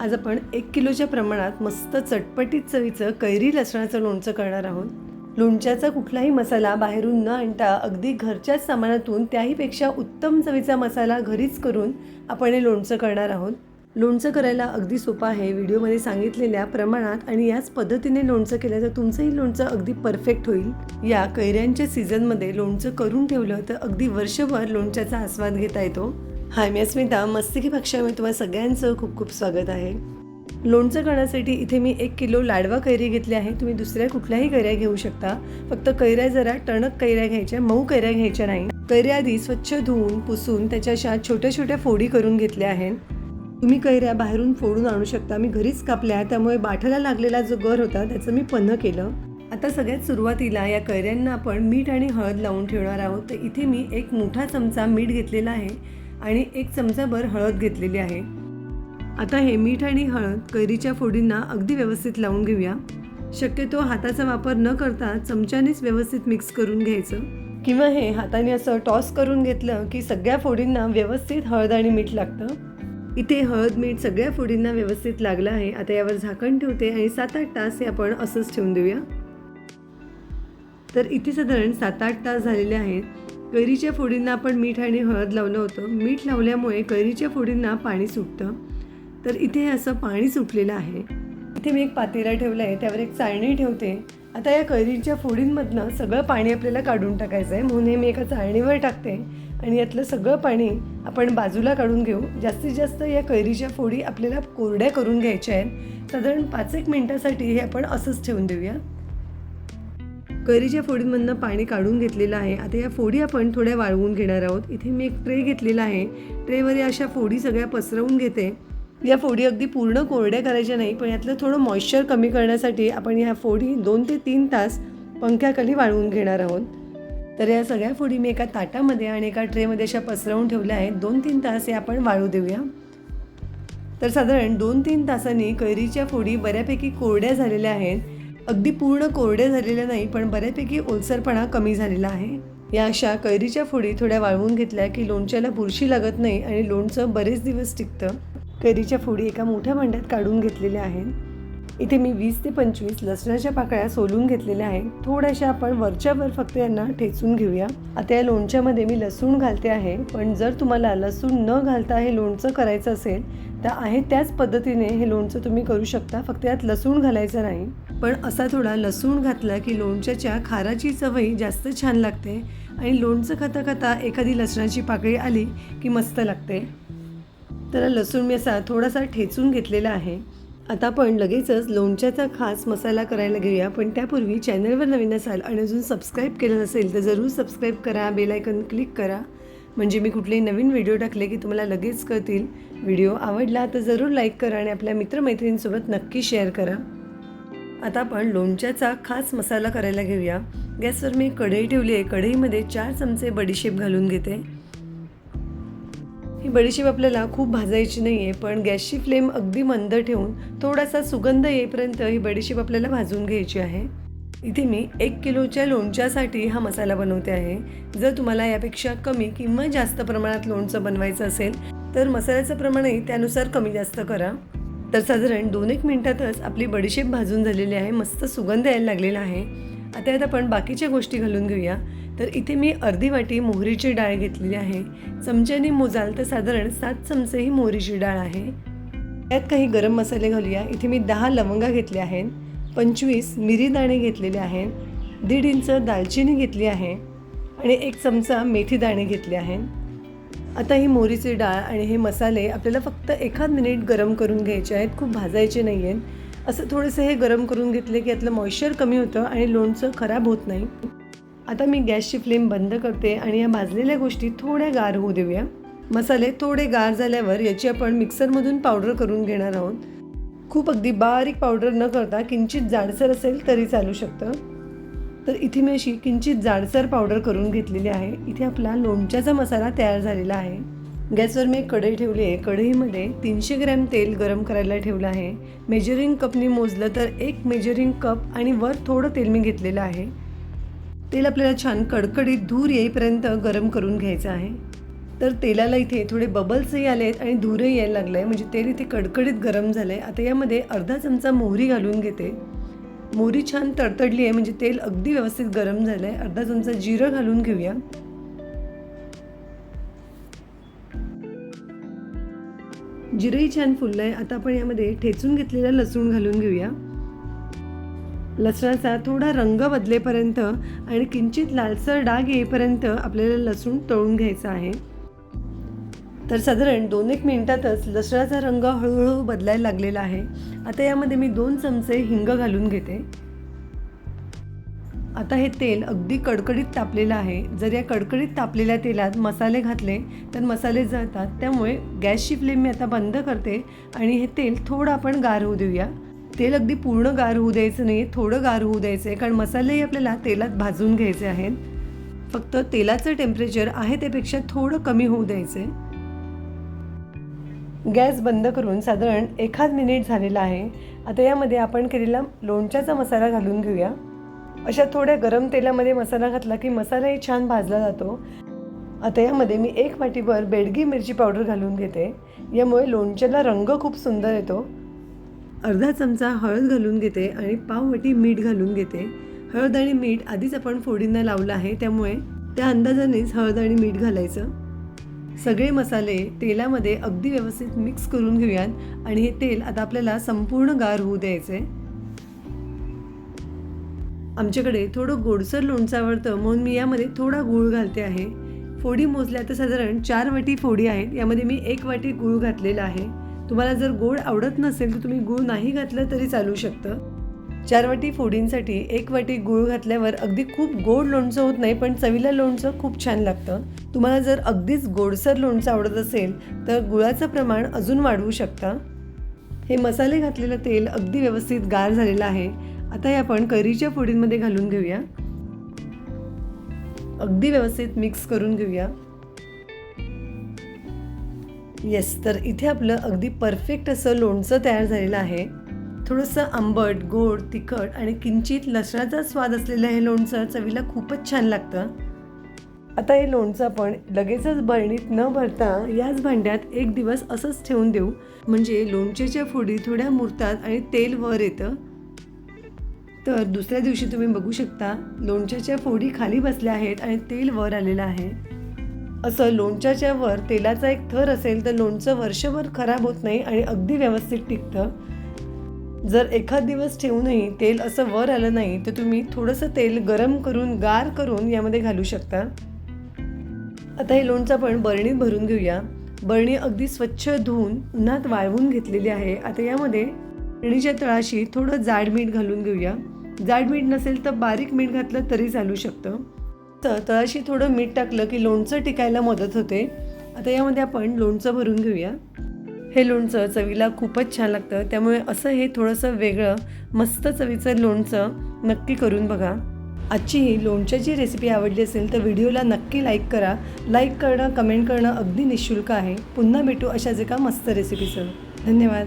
आज आपण एक किलोच्या प्रमाणात मस्त चटपटीत चवीचं कैरी लसणाचं लोणचं करणार आहोत. लोणच्याचा कुठलाही मसाला बाहेरून न आणता अगदी घरच्याच सामानातून त्याहीपेक्षा उत्तम चवीचा मसाला घरीच करून आपण हे लोणचं करणार आहोत. लोणचं करायला अगदी सोपं आहे. व्हिडिओमध्ये सांगितलेल्या प्रमाणात आणि याच पद्धतीने लोणचं केलं तर तुमचंही लोणचं अगदी परफेक्ट होईल. या कैऱ्यांच्या सीझनमध्ये लोणचं करून ठेवलं तर अगदी वर्षभर लोणच्याचा आस्वाद घेता येतो. हाय मी अस्मिता. मस्तिकी पक्षामध्ये तुम्हाला सगळ्यांचं खूप खूप स्वागत आहे. लोणचं करण्यासाठी इथे मी एक किलो लाडवा कैरी घेतली आहे. तुम्ही दुसऱ्या कुठल्याही कैऱ्या घेऊ शकता. फक्त कैऱ्या जरा टणक कैऱ्या घ्यायच्या मऊ कैऱ्या घ्यायच्या नाही. कैऱ्या आधी स्वच्छ धुवून पुसून त्याच्या अशा छोट्या छोट्या फोडी करून घेतल्या आहेत. तुम्ही कैऱ्या बाहेरून फोडून आणू शकता. मी घरीच कापल्या त्यामुळे बाठाला लागलेला जो गर होता त्याचं मी पन्ह केलं. आता सगळ्यात सुरुवातीला या कैऱ्यांना आपण मीठ आणि हळद लावून ठेवणार आहोत. तर इथे मी एक मोठा चमचा मीठ घेतलेला आहे. आणि एक चमचाभर हळद घेतलेली आहे. आता हे मीठ आणि हळद कैरीच्या फोडींना अगदी व्यवस्थित लावून घेऊया. शक्यतो हाताचा वापर न करता चमच्यानेच व्यवस्थित मिक्स करून घ्यायचं. किंवा हे हाताने असं टॉस करून घेतलं की सगळ्या फोडींना व्यवस्थित हळद आणि मीठ लागतं. इथे हळद मीठ सगळ्या फोडींना व्यवस्थित लागलं आहे. आता यावर झाकण ठेवते आणि सात आठ तास हे आपण असंच ठेवून देऊया. तर इथे साधारण सात आठ तास झालेले आहेत. कैरीच्या फोडींना आपण मीठ आणि हळद लावलं होतं. मीठ लावल्यामुळे कैरीच्या फोडींना पाणी सुटतं. तर इथे असं पाणी सुटलेलं आहे. इथे मी एक पातेला ठेवला आहे. त्यावर एक चाळणी ठेवते. आता या कैरीच्या फोडींमधनं सगळं पाणी आपल्याला काढून टाकायचं आहे. म्हणून हे मी एका चाळणीवर टाकते. आणि यातलं सगळं पाणी आपण बाजूला काढून घेऊ. जास्तीत जास्त या कैरीच्या फोडी आपल्याला कोरड्या करून घ्यायच्या आहेत. साधारण पाच एक मिनटासाठी हे आपण असंच ठेवून देऊया. कैरीच्या फोडींमधनं पाणी काढून घेतलेलं आहे. आता या फोडी आपण थोड्या वाळवून घेणार आहोत. इथे मी एक ट्रे घेतलेला आहे. ट्रेवर या अशा फोडी सगळ्या पसरवून घेते. या फोडी अगदी पूर्ण कोरड्या करायच्या नाही पण यातलं थोडं मॉइश्चर कमी करण्यासाठी आपण ह्या फोडी दोन ते तीन तास पंख्याखाली वाळवून घेणार आहोत. तर या सगळ्या फोडी मी एका ताटामध्ये आणि एका ट्रेमध्ये अशा पसरवून ठेवल्या आहेत. दोन तीन तास हे आपण वाळू देऊया. तर साधारण दोन तीन तासांनी कैरीच्या फोडी बऱ्यापैकी कोरड्या झालेल्या आहेत. अगदी पूर्ण कोरड्या झालेले नाही पण बऱ्यापैकी ओलसरपणा कमी झालेला आहे. या अशा कैरीच्या फोडी थोड्या वाळवून घेतल्या की लोणच्याला बुरशी लागत नाही आणि लोणचं बरेच दिवस टिकतं. कैरीच्या फोडी एका मोठ्या भांड्यात काढून घेतलेल्या आहेत. इथे मी वीस ते पंचवीस लसणाच्या पाकळ्या सोलून घेतलेल्या आहेत. थोड्याशा आपण वरच्यावर फक्त यांना ठेचून घेऊया. आता या लोणच्यामध्ये मी लसूण घालते आहे. पण जर तुम्हाला लसूण न घालता हे लोणचं करायचं असेल तर आहे त्याच पद्धतीने हे लोणचं तुम्ही करू शकता. फक्त यात लसूण घालायचं नाही. पण असा थोडा लसूण घातला की लोणच्याच्या खाराची चवही जास्त छान लागते आणि लोणचं खाता खाता एखादी लसणाची पाकळी आली की मस्त लागते. तर लसूण मी असा थोडासा ठेचून घेतलेला आहे. आता आपण लगेचच लोणच्याचा खास मसाला करायला घेऊया. पण त्यापूर्वी चॅनलवर नवीन असाल आणि अजून सबस्क्राईब केलं नसेल तर जरूर सबस्क्राईब करा बेलायकन क्लिक करा. म्हणजे मी कुठलेही नवीन व्हिडिओ टाकले की तुम्हाला लगेच कळतील. व्हिडिओ आवडला तर जरूर लाईक करा आणि आपल्या मित्रमैत्रिणींसोबत नक्की शेअर करा. आता आपण लोणच्याचा खास मसाला करायला घेऊया. गॅसवर मी कढई ठेवली आहे. कढईमध्ये चार चमचे बडीशेप घालून घेते. ही बडीशेप आपल्याला खूप भाजायची नाही आहे पण गॅसची फ्लेम अगदी मंद ठेवून थोडासा सुगंध येईपर्यंत ही बडीशेप आपल्याला भाजून घ्यायची आहे. इथे मी एक किलोच्या लोणच्यासाठी हा मसाला बनवते आहे. जर तुम्हाला यापेक्षा कमी किंवा जास्त प्रमाणात लोणचं बनवायचं असेल तर मसाल्याचं प्रमाणही त्यानुसार कमी जास्त करा. तर साधारण दोन एक मिनटातच आपली बडीशेप भाजून झालेली आहे. मस्त सुगंध यायला लागलेला आहे. आता यात आपण बाकीच्या गोष्टी घालून घेऊया. तर इथे मी अर्धी वाटी मोहरीची डाळ घेतलेली आहे. चमच्याने मोजाल तर साधारण सात चमचे ही मोहरीची डाळ आहे. यात काही गरम मसाले घालूया. इथे मी दहा लवंगा घेतल्या आहेत. पंचवीस मिरी दाणे घेतलेले आहेत. दीड इंच दालचिनी घेतली आहे. आणि एक चमचा मेथी दाणे घेतले आहेत. आता ही मोहरीची डाळ आणि हे मसाले आपल्याला फक्त एखाद मिनिट गरम करून घ्यायचे आहेत. खूप भाजायचे नाही आहेत असं थोडंसं हे गरम करून घेतले की यातलं मॉइश्चर कमी होतं आणि लोणचं खराब होत नाही. आता मी गॅसची फ्लेम बंद करते आणि या भाजलेल्या गोष्टी थोड्या गार होऊ देऊया. मसाले थोडे गार झाल्यावर याची आपण मिक्सरमधून पावडर करून घेणार आहोत. खूप अगदी बारीक पावडर न करता किंचित जाडसर असेल तरी चालू शकतं. तर इथे मी अशी किंचित जाडसर पावडर करून घेतलेली आहे. इथे आपला लोणच्याचा मसाला तयार झालेला आहे. गॅसवर मी एक कढई ठेवली आहे. कढईमध्ये तीनशे ग्रॅम तेल गरम करायला ठेवलं आहे. मेजरिंग कपनी मोजलं तर एक मेजरिंग कप आणि वर थोडं तेल मी घेतलेलं आहे. तेल आपल्याला छान कडकडीत धूर येईपर्यंत गरम करून घ्यायचं आहे. तर तेलाला इथे थोडे बबल्सही आले आहेत आणि धूरही यायला लागलं आहे म्हणजे तेल इथे कडकडीत गरम झालं आहे आता यामध्ये अर्धा चमचा मोहरी घालून घेते. मोहरी छान तडतडली आहे. म्हणजे तेल अगदी व्यवस्थित गरम झालं आहे अर्धा चमचा जिरं घालून घेऊया. जिरंही छान फुललं आहे आता आपण यामध्ये ठेचून घेतलेला लसूण घालून घेऊया. लसणाचा थोडा रंग बदलेपर्यंत आणि किंचित लालसर डाग येईपर्यंत आपल्याला लसूण तळून घ्यायचा आहे. तर साधारण दोन एक मिनिटातच लसणाचा रंग हळूहळू बदलायला लागलेला आहे. आता यामध्ये मी दोन चमचे हिंग घालून घेते. आता हे तेल अगदी कडकडीत तापलेलं आहे. जर या कडकडीत तापलेल्या तेलात मसाले घातले तर मसाले जळतात. त्यामुळे गॅसची फ्लेम मी आता बंद करते आणि हे तेल थोडं आपण गार होऊ देऊया. तेल अगदी पूर्ण गार होऊ द्यायचं नाही थोडं गार होऊ द्यायचं आहे कारण मसालेही आपल्याला तेलात भाजून घ्यायचे आहेत. फक्त तेलाचं टेम्परेचर आहे त्यापेक्षा थोडं कमी होऊ द्यायचं आहे गॅस बंद करून साधारण एखाद मिनिट झालेला आहे. आता यामध्ये आपण केलेला लोणच्याचा मसाला घालून घेऊया. अशा थोड्या गरम तेलामध्ये मसाला घातला की मसालाही छान भाजला जातो. आता यामध्ये मी एक वाटीभर बेडगी मिरची पावडर घालून घेते. यामुळे लोणच्याला रंग खूप सुंदर येतो. अर्धा चमचा हळद घालून घेते आणि पाववाटी मीठ घालून घेते. हळद आणि मीठ आधीच आपण फोडींना लावलं आहे त्यामुळे त्या अंदाजानेच हळद आणि मीठ घालायचं. सगळे मसाले तेलामध्ये अगदी व्यवस्थित मिक्स करून घेऊयात आणि हे तेल आता आपल्याला संपूर्ण गार होऊ द्यायचे आमच्याकडे थोडं गोडसर लोणचं आवडतं म्हणून मी यामध्ये थोडा गूळ घालते आहे. फोडी मोजल्या तर साधारण चार वाटी फोडी आहेत यामध्ये मी एक वाटी गूळ घातलेला आहे. तुम्हाला जर गोड आवडत नसेल तर तुम्ही गूळ नाही घातलं तरी चालू शकतं. चार वाटी फोडींसाठी एक वाटी गूळ घातल्यावर अगदी खूप गोड लोणचं होत नाही पण चवीला लोणचं खूप छान लागतं. तुम्हाला जर अगदीच गोडसर लोणचं आवडत असेल तर गुळाचं प्रमाण अजून वाढवू शकता. हे मसाले घातलेलं तेल अगदी व्यवस्थित गार झालेलं आहे. आता हे आपण करीच्या फोडींमध्ये घालून घेऊया. अगदी व्यवस्थित मिक्स करून घेऊया. येस तर इथे आपलं अगदी परफेक्ट असं लोणचं तयार झालेलं आहे. थोडंसं आंबट गोड तिखट आणि किंचित लसणाचा स्वाद असलेलं हे लोणचं चवीला खूपच छान लागतं. आता हे लोणचं आपण लगेचच बरणीत न भरता याच भांड्यात एक दिवस असंच ठेवून देऊ. म्हणजे लोणच्याच्या फोडी थोड्या मुरतात आणि तेल वर येतं. तर दुसऱ्या दिवशी तुम्ही बघू शकता लोणच्याच्या फोडी खाली बसल्या आहेत आणि तेल वर आलेलं आहे. असं लोणच्याच्या वर तेलाचा एक थर असेल तर लोणचं वर्षभर खराब होत नाही आणि अगदी व्यवस्थित टिकतं. जर एखाद दिवस ठेवूनही तेल असं वर आलं नाही तर तुम्ही थोडंसं तेल गरम करून गार करून यामध्ये घालू शकता. आता हे लोणचं आपण बरणीत भरून घेऊया. बरणी अगदी स्वच्छ धुवून उन्हात वाळवून घेतलेली आहे. आता यामध्ये बरणीच्या तळाशी थोडं जाड मीठ घालून घेऊया. जाड मीठ नसेल तर बारीक मीठ घातलं तरी चालू शकतं. तर तळाशी थोडं मीठ टाकलं की लोणचं टिकायला मदत होते. आता यामध्ये आपण लोणचं भरून घेऊया. हे लोणचं चवीला खूपच छान लागतं. त्यामुळे असं हे थोडंसं वेगळं मस्त चवीचं लोणचं नक्की करून बघा. आजची ही लोणच्याची रेसिपी आवडली असेल तर व्हिडिओला नक्की लाईक करा. लाईक करणं कमेंट करणं अगदी निशुल्क आहे. पुन्हा भेटू अशाच एका मस्त रेसिपीसह धन्यवाद.